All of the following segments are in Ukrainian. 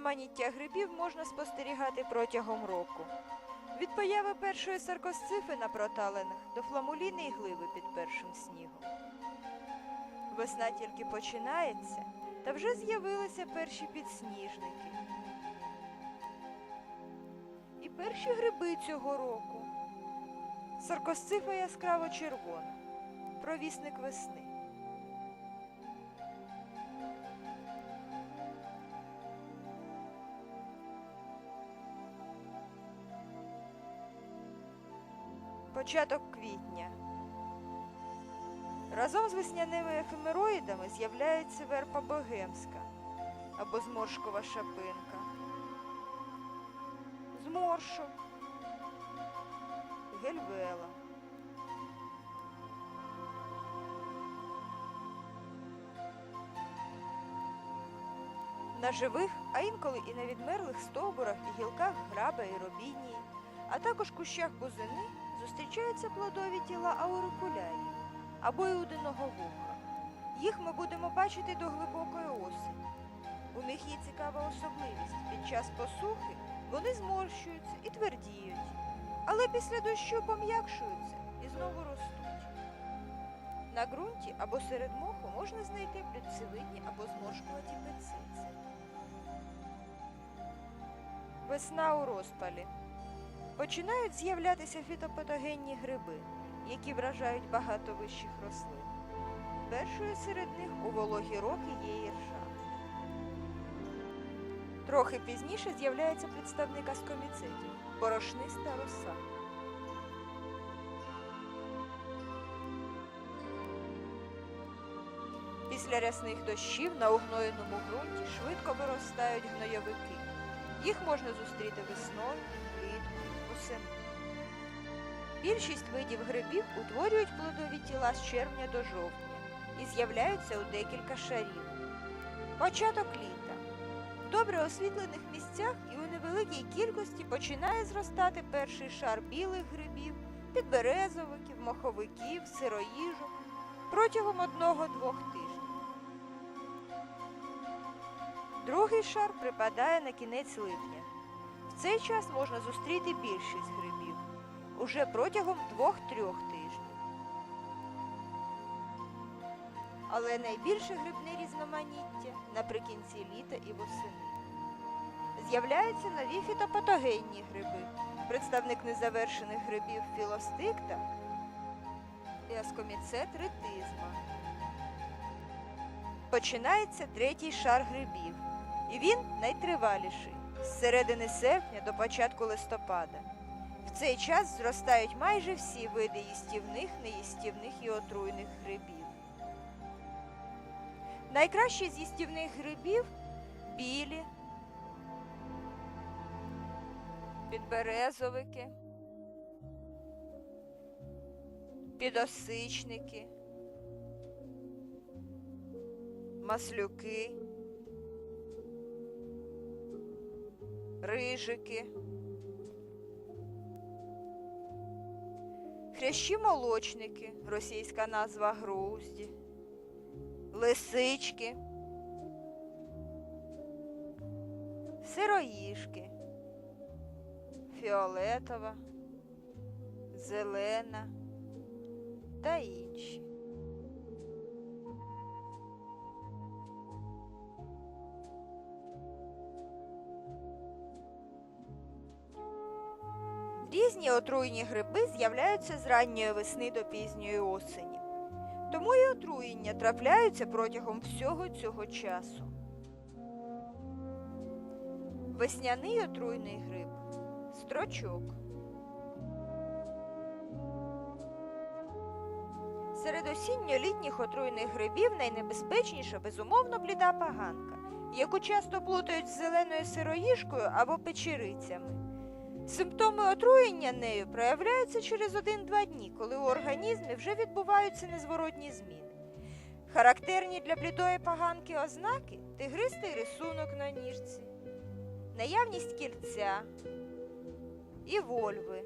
різноманіття грибів можна спостерігати протягом року. Від появи першої саркосцифи на проталинах до фламуліни гливи під першим снігом. Весна тільки починається, та вже з'явилися перші підсніжники. І перші гриби цього року. Саркосцифа яскраво червона, провісник весни. Початок квітня. Разом з весняними ефемероїдами з'являється верпа богемська або зморшкова шапинка. Зморшок. Гельвела. На живих, а інколи і на відмерлих стовбурах і гілках граба і робінії, а також кущах бузини зустрічаються плодові тіла аурикулярії або іудиного вуха. Їх ми будемо бачити до глибокої осені. У них є цікава особливість. Під час посухи вони зморщуються і твердіють, але після дощу пом'якшуються і знову ростуть. На ґрунті або серед моху можна знайти плюцевидні або зморшкуваті пециці. Весна у розпалі. Починають з'являтися фітопатогенні гриби, які вражають багато вищих рослин. Першою серед них у вологі роки є іржа. Трохи пізніше з'являється представник аскоміцетів – борошниста роса. Після рясних дощів на угноєному ґрунті швидко виростають гнойовики. Їх можна зустріти весною, влітку. Більшість видів грибів утворюють плодові тіла з червня до жовтня і з'являються у декілька шарів. Початок літа. В добре освітлених місцях і у невеликій кількості починає зростати перший шар білих грибів, підберезовиків, моховиків, сироїжок протягом одного-двох тижнів. Другий шар припадає на кінець липня. Цей час можна зустріти більшість грибів уже протягом двох-трьох тижнів. Але найбільше грибне різноманіття наприкінці літа і восени. З'являються нові фітопатогенні гриби, представник незавершених грибів філостикта і аскоміцет ретизма. Починається третій шар грибів, і він найтриваліший з середини серпня до початку листопада. В цей час зростають майже всі види їстівних, неїстівних і отруйних грибів. Найкращі з їстівних грибів білі, підберезовики, підосичники, маслюки, рижики. Хрящі молочники, російська назва грузді, лисички, сироїшки, фіолетова, зелена та інші. Різні отруйні гриби з'являються з ранньої весни до пізньої осені. Тому і отруєння трапляються протягом всього цього часу. Весняний отруйний гриб строчок. Серед осінньо-літніх отруйних грибів найнебезпечніша безумовно бліда поганка, яку часто плутають з зеленою сироїжкою або печерицями. Симптоми отруєння нею проявляються через 1-2 дні, коли у організмі вже відбуваються незворотні зміни. Характерні для блідої поганки ознаки тигристий рисунок на ніжці, наявність кільця і вольви.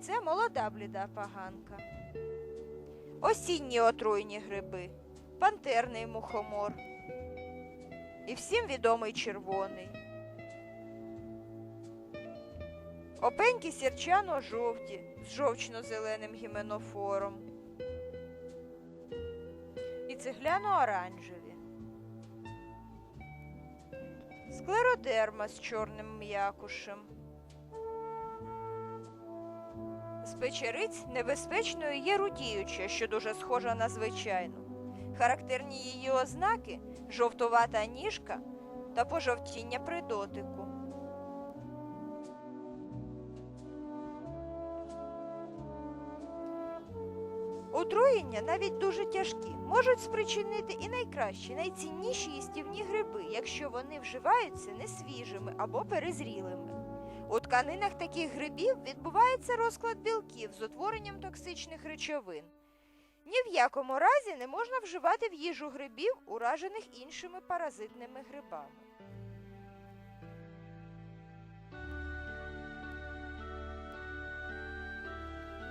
Це молода бліда поганка. Осінні отруйні гриби, пантерний мухомор, і всім відомий червоний. Опеньки сірчано-жовті з жовчно-зеленим гіменофором. І цегляно-оранжеві. Склеродерма з чорним м'якушем. З печериць небезпечною є рудіюча, що дуже схожа на звичайну. Характерні її ознаки жовтувата ніжка та пожовтіння при дотику. Отруєння, навіть дуже тяжкі, можуть спричинити і найкращі, найцінніші їстівні гриби, якщо вони вживаються несвіжими або перезрілими. У тканинах таких грибів відбувається розклад білків з утворенням токсичних речовин. Ні в якому разі не можна вживати в їжу грибів, уражених іншими паразитними грибами.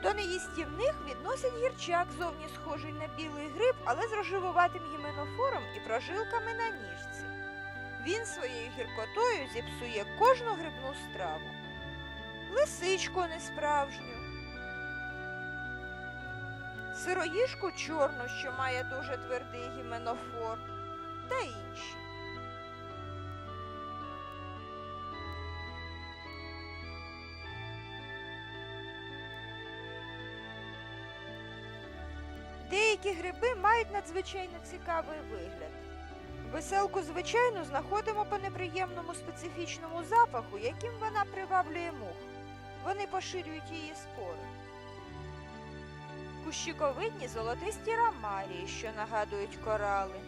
До неїстівних відносять гірчак, зовні схожий на білий гриб, але з рожевуватим гіменофором і прожилками на ніжці. Він своєю гіркотою зіпсує кожну грибну страву. Лисичку несправжню, сироїжку чорну, що має дуже твердий гіменофор, Деякі гриби мають надзвичайно цікавий вигляд. Веселку, звичайно, знаходимо по неприємному специфічному запаху, яким вона приваблює мух. Вони поширюють її спори. Кущиковидні золотисті рамарії, що нагадують корали.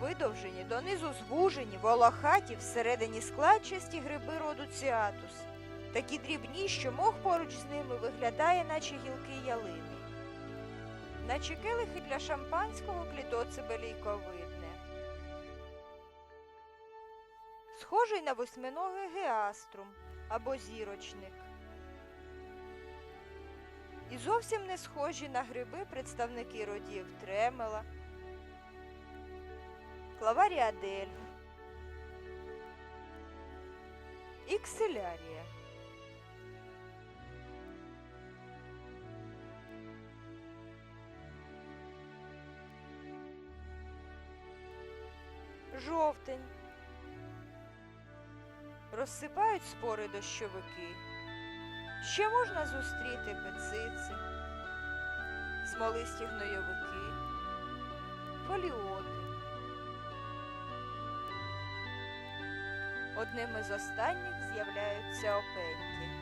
Видовжені, донизу звужені, волохаті, всередині складчасті гриби роду ціатус. Такі дрібні, що мох поруч з ними виглядає, наче гілки ялини. Наче келихи для шампанського клітоцибе лійковидне. Схожий на восьминогий геаструм або зірочник. І зовсім не схожі на гриби представники родів тремела, клаваріадельф і кселярія. Жовтень. Розсипають спори дощовики. Ще можна зустріти пецици, смолисті гнойовики, фоліоти. Одним із останніх з'являються опеньки.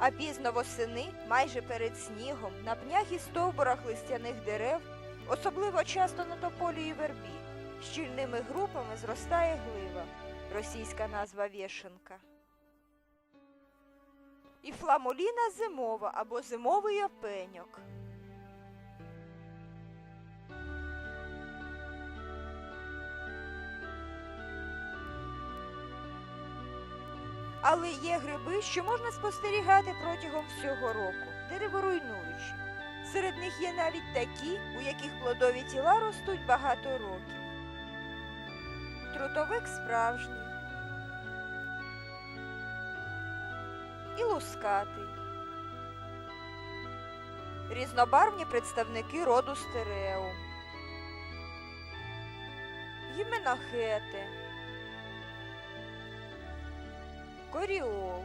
А пізно восени, майже перед снігом, на пнях і стовбурах листяних дерев, особливо часто на тополі і вербі, щільними групами зростає глива, російська назва вєшенка. І фламуліна зимова або зимовий опеньок. Але є гриби, що можна спостерігати протягом всього року, дереворуйнуючи. Серед них є навіть такі, у яких плодові тіла ростуть багато років. Трутовик справжній. І лускатий. Різнобарвні представники роду стереум. Гіменохети. Коріол.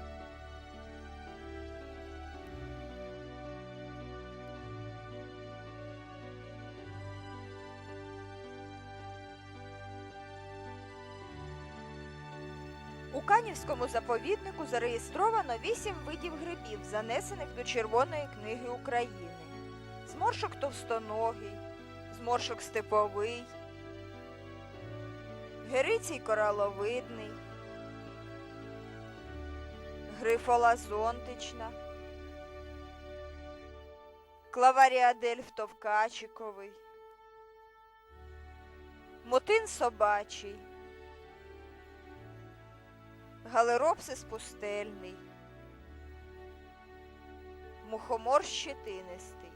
У Канівському заповіднику зареєстровано вісім видів грибів, занесених до Червоної книги України. Зморшок товстоногий, зморшок степовий, герицій кораловидний, грифола зонтична, клаваріадельф товкачиковий, мотин собачий, галеропсис пустельний, мухомор щетинистий.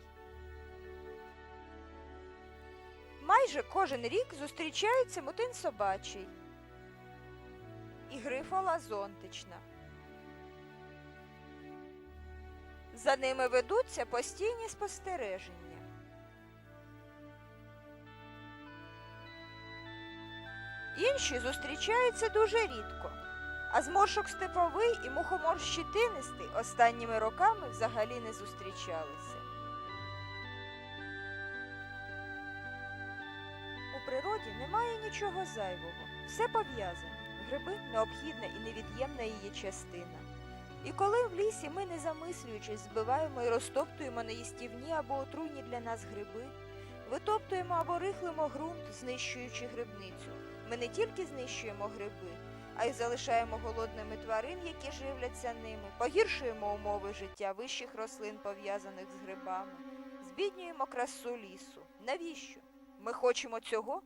Майже кожен рік зустрічається мутин собачий. І грифола зонтична. За ними ведуться постійні спостереження. Інші зустрічаються дуже рідко, а зморшок степовий і мухомор щитинистий останніми роками взагалі не зустрічалися. У природі немає нічого зайвого, все пов'язано. Гриби необхідна і невід'ємна її частина. І коли в лісі ми, не замислюючись, збиваємо і розтоптуємо неїстівні або отруйні для нас гриби, витоптуємо або рихлимо ґрунт, знищуючи грибницю, ми не тільки знищуємо гриби, а й залишаємо голодними тварин, які живляться ними, погіршуємо умови життя вищих рослин, пов'язаних з грибами, збіднюємо красу лісу. Навіщо? Ми хочемо цього?